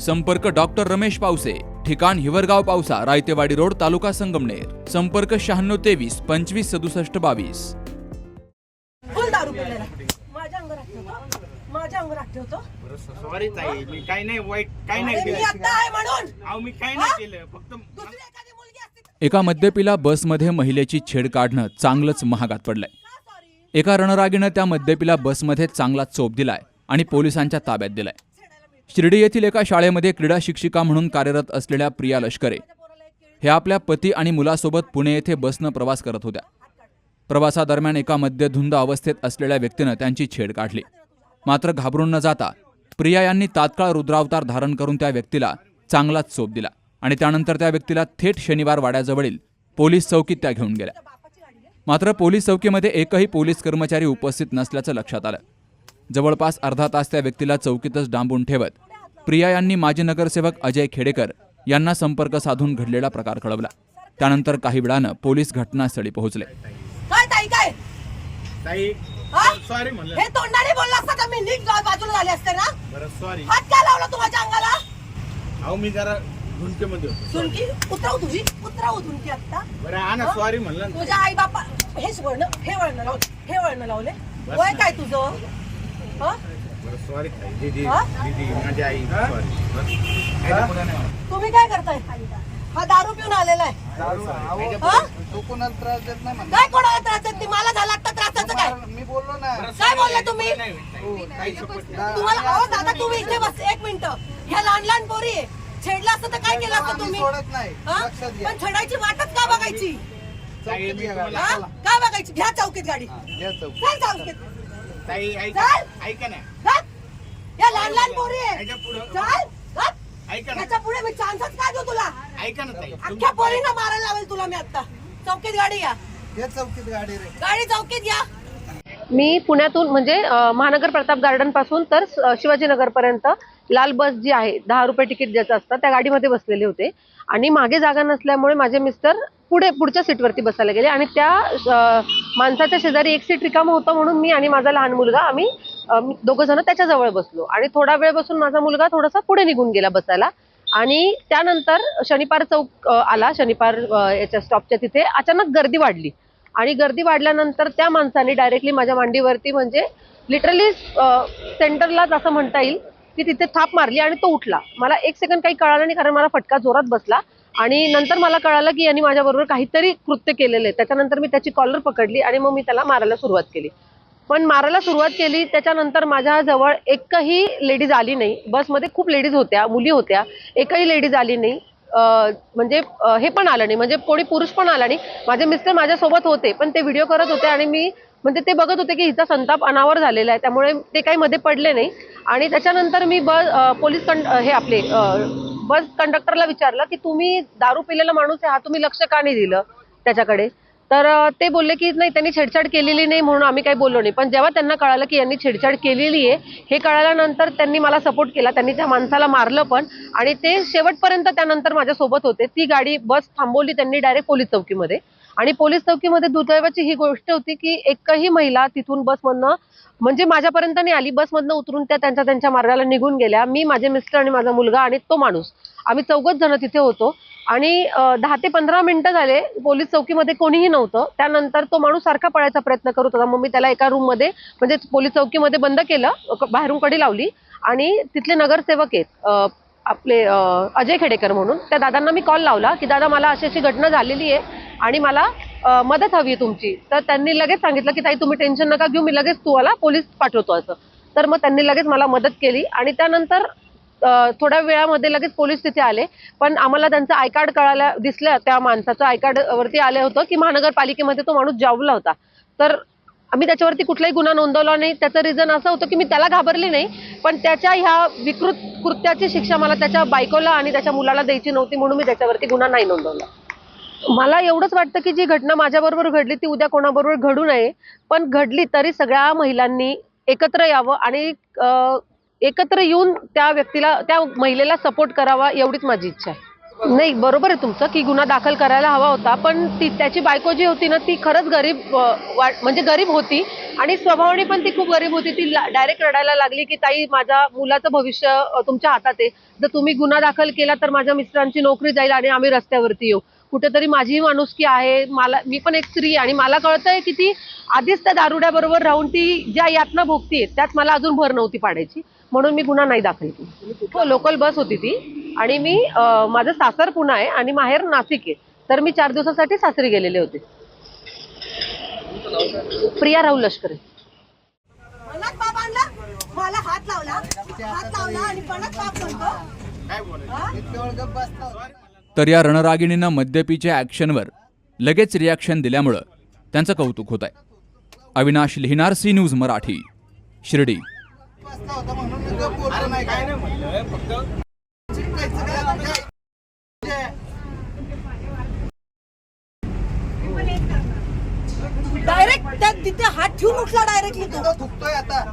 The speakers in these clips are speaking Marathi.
संपर्क डॉक्टर रमेश पावसे ठिकाण हिवरगाव पावसा रायतेवाडी रोड तालुका संगमनेर. संपर्क शहाण्णव तेवीस पंचवीस सदुसष्ट बावीस. फुल दारू पिलेला. माझ्या अंगावर हात ठेवतो. माझ्या अंगावर हात ठेवतो. सॉरी ताई मी काही नाही वाईट काही नाही अरे मी केलं. आता आहे म्हणून. अहो मी काही नाही केलं फक्त दुसरी एखादी मुलगी असती तर एका मद्यपीला बसमध्ये महिलेची छेड काढणं चांगलंच महागात पडलंय. एका रणरागीनं त्या मद्यपीला बसमध्ये चांगला चोप दिलाय आणि पोलिसांच्या ताब्यात दिलाय. शिर्डी येथील एका शाळेमध्ये क्रीडा शिक्षिका म्हणून कार्यरत असलेल्या प्रिया लष्करे हे आपल्या पती आणि मुलासोबत पुणे येथे बसनं प्रवास करत होत्या. प्रवासादरम्यान एका मद्यधुंद अवस्थेत असलेल्या व्यक्तीनं त्यांची छेड काढली. मात्र घाबरून न जाता प्रिया यांनी तात्काळ रुद्रावतार धारण करून त्या व्यक्तीला चांगलाच चोप दिला आणि त्यानंतर त्या व्यक्तीला थेट शनिवार वाड्याजवळील पोलीस चौकीत त्या घेऊन गेल्या. मात्र पोलीस चौकीमध्ये एकही पोलीस कर्मचारी उपस्थित नसल्याचं लक्षात आलं. जवळपास अर्धा तास त्या व्यक्तीला चौकीतच डांबून ठेवत प्रिया यांनी माजी नगरसेवक अजय खेडेकर यांना संपर्क साधून घडलेला प्रकार कळवला. त्यानंतर काही वेळानं पोलीस घटनास्थळी पोहोचले. काय ताई काय? ताई हा? सॉरी म्हणलं. हे तोंडाने बोलला असता तर मी? नीट बाजूला झाले असते ना? बरं सॉरी हात का लावला तू माझ्या अंगाला? अहो मी जरा झुंकेमध्ये होतो झुणकी? उतरव तुझी? उतरव झुणकी आता बरं हा ना सॉरी म्हणलं ना. तुझ्या आई बापा हेच वळण हे वळण लावले. हे वळण लावले. वय. काय तुझं? हं? बरं सॉरी ताई. दीदी हा? दीदी माझी आई सॉरी बस. तुम्ही काय करताय? हा दारू पिऊन आलेला आहे. हं? तो कोणाला त्रास देत नाही म्हणा काय कोणाला त्रास देत नाही? मला झाला आता त्रासाचं काय? मी बोललो ना. काय बोलले तुम्ही? नाही. तुम्हाला अहो दादा तुम्ही इथे बस एक मिनिट. ह्या लहान लहान पोरी आहे. छेडलं असतं तर काय केलं असतं आम्ही तुम्ही सोडत नाही. हं? लक्षात घ्या. पण छेडायची वाटच का बघायची? हं? काय बघायची? घ्या चौकीत गाडी. घ्या चौक. चल चौकीत. ताई ऐका चल. ऐका ना. चल. या लहान लहान पोरी. आहे. ह्याच्या पुढं. चल चल. ऐका ना. ह्याच्या पुढे मी चान्सच काय देऊ तुला. ऐका ना ताई. अख्ख्या पोरींना मारायला लावेल तुला मी आता. चौकीत गाडी घ्या घ्या चौकीत गाडी रे. गाडी चौकीत घ्या मी पुण्यातून म्हणजे अ, महानगर प्रताप गार्डनपासून तर अ, शिवाजीनगरपर्यंत लाल बस जी आहे दहा रुपये तिकीट ज्याचं असतं त्या गाडीमध्ये बसलेले होते. आणि मागे जागा नसल्यामुळे माझे मिस्टर पुढे पुढच्या सीटवरती बसायला गेले. आणि त्या माणसाच्या शेजारी एक सीट रिकामं होतं म्हणून मी आणि माझा लहान मुलगा आम्ही दोघं जण त्याच्याजवळ बसलो. आणि थोडा वेळ बसून माझा मुलगा थोडासा पुढे निघून गेला बसायला. आणि त्यानंतर शनिपार चौक आला. शनिपार याच्या स्टॉपच्या तिथे अचानक गर्दी वाढली. आणि गर्दी वाढल्यानंतर त्या माणसाने डायरेक्टली माझ्या मांडीवरती म्हणजे लिटरली सेंटरलाच असं म्हणता येईल की तिथे थाप मारली आणि तो उठला. मला एक सेकंड काही कळालं नाही कारण मला फटका जोरात बसला. आणि नंतर मला कळालं की यांनी माझ्याबरोबर काहीतरी कृत्य केलेलं आहे. त्याच्यानंतर मी त्याची कॉलर पकडली आणि मग मी त्याला मारायला सुरुवात केली. पण मारायला सुरुवात केली त्याच्यानंतर माझ्याजवळ एकही लेडीज आली नाही. बसमध्ये खूप लेडीज होत्या मुली होत्या. एकही लेडीज आली नाही. म्हणजे हे पण आलं नाही. म्हणजे कोणी पुरुष पण आला नाही. माझे मिस्टर माझ्यासोबत होते पण ते व्हिडिओ करत होते आणि मी म्हणजे ते बघत होते की हिचा संताप अनावर झालेला आहे त्यामुळे ते काही मध्ये पडले नाही. आणि त्याच्यानंतर मी बस पोलीस कंड हे आपले बस कंडक्टरला विचारलं की तुम्ही दारू पिलेला माणूस आहे हा तुम्ही लक्ष का नाही दिलं त्याच्याकडे? तर ते बोलले की नाही त्यांनी छेडछाड केलेली नाही म्हणून आम्ही काही बोललो नाही. पण जेव्हा त्यांना कळालं की यांनी छेडछाड केलेली आहे हे कळाल्यानंतर त्यांनी मला सपोर्ट केला. त्यांनी त्या माणसाला मारलं पण. आणि ते शेवटपर्यंत त्यानंतर माझ्यासोबत होते. ती गाडी बस थांबवली त्यांनी डायरेक्ट पोलीस चौकीमध्ये. आणि पोलीस चौकीमध्ये दुर्दैवाची ही गोष्ट होती की एकही महिला तिथून बसमधनं म्हणजे माझ्यापर्यंत नाही आली बसमधनं उतरून त्या त्यांच्या त्यांच्या मार्गाला निघून गेल्या. मी माझे मिस्टर आणि माझा मुलगा आणि तो माणूस. आम्ही चौघच जण तिथे होतो. आणि दहा ते पंधरा मिनिटं झाले पोलीस चौकीमध्ये कोणीही नव्हतं. त्यानंतर तो माणूस सारखा पळायचा प्रयत्न करत होता. मग मी त्याला एका रूममध्ये म्हणजे पोलीस चौकीमध्ये बंद केलं बाहेरून कडी लावली. आणि तिथले नगरसेवक आहेत आपले अजय खेडेकर म्हणून त्या दादांना मी कॉल लावला की दादा मला अशी अशी घटना झालेली आहे. आणि मला मदत हवी आहे तुमची. तर त्यांनी लगेच सांगितलं की ताई तुम्ही टेन्शन नका घेऊ मी लगेच तुम्हाला पोलीस पाठवतो असं. तर मग त्यांनी लगेच मला मदत केली आणि त्यानंतर थोड्या वेळामध्ये लगेच पोलीस तिथे आले. पण आम्हाला त्यांचं आय कार्ड कळायला दिसलं त्या माणसाचं आय कार्ड वरती आलं होतं की महानगरपालिकेमध्ये तो माणूस जावला होता. तर आम्ही त्याच्यावरती कुठलाही गुन्हा नोंदवला नाही. त्याचं रिझन असं होतं की मी त्याला घाबरली नाही. पण त्याच्या ह्या विकृत कृत्याची शिक्षा मला त्याच्या बायकोला आणि त्याच्या मुलाला द्यायची नव्हती म्हणून मी त्याच्यावरती गुन्हा नाही नोंदवला. मला एवढंच वाटतं की जी घटना माझ्याबरोबर घडली ती उद्या कोणाबरोबर घडू नये. पण घडली तरी सगळ्या महिलांनी एकत्र यावं आणि एकत्र येऊन त्या व्यक्तीला त्या महिलेला सपोर्ट करावा एवढीच माझी इच्छा आहे. नाही बरोबर आहे तुमचं की गुन्हा दाखल करायला हवा होता पण ती त्याची बायको जी होती ना ती खरंच गरीब वाट म्हणजे गरीब होती आणि स्वभावाने पण ती खूप गरीब होती. ती डायरेक्ट रडायला लागली की ताई माझ्या मुलाचं भविष्य तुमच्या हातात आहे. जर तुम्ही गुन्हा दाखल केला तर माझ्या मिस्टरांची नोकरी जाईल आणि आम्ही रस्त्यावरती येऊ. कुठेतरी माझी माणुसकी आहे. मला मी पण एक स्त्री आहे आणि मला कळतंय की ती आधीच त्या दारुड्याबरोबर राहून ती ज्या यातना भोगतीये त्यात मला अजून भर नव्हती पाडायची. म्हणून मी गुन्हा नाही दाखल केला. हो लोकल बस होती ती. आणि मी माझं सासर पुणे आहे आणि माहेर नाशिक आहे. तर मी चार दिवसासाठी सासरी गेलेले होते. प्रिया राहुल लष्करे मला हात लावला. हात लावला आणि तर या रणरागिणीनं मद्यपीच्या ॲक्शनवर लगेच रिॲक्शन दिल्यामुळं त्यांचं कौतुक होत आहे अविनाश लिहिणार C news Marathi Shirdi? Direct त्या तिथे हात ठेवून उठला डायरेक्टली तो तो. थुकतोय आता.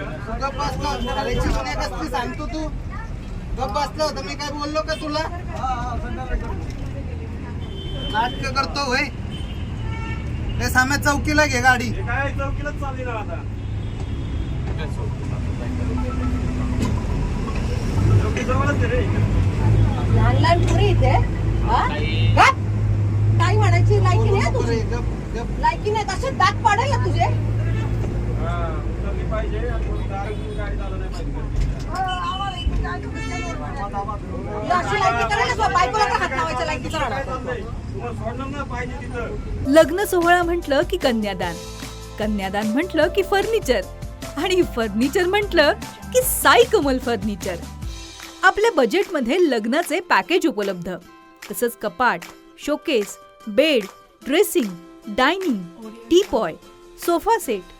तू गप्प बसला. खाल्याची गुन्हे कसली सांगतो तू. गप्प बसला होता मी काय बोललो का तुला? नाटक करतो होय. ते साम्या चौकीला घे गाडी. लहान लहान पुरी इथे? हा? गप. काय म्हणायची लायकी नाही तुझी रे, गप गप. लायकी नाही तसे दात पाडेल ना तुझे. ही. अशी पाहिजे लग्न सोहळा म्हटलं की कन्यादान. कन्यादान म्हटलं की फर्निचर. आणि फर्निचर म्हटलं की साई कमल फर्निचर. आपल्या बजेटमध्ये लग्नाचे पॅकेज उपलब्ध. तसंच कपाट showcase bed dressing dining teapoy sofa set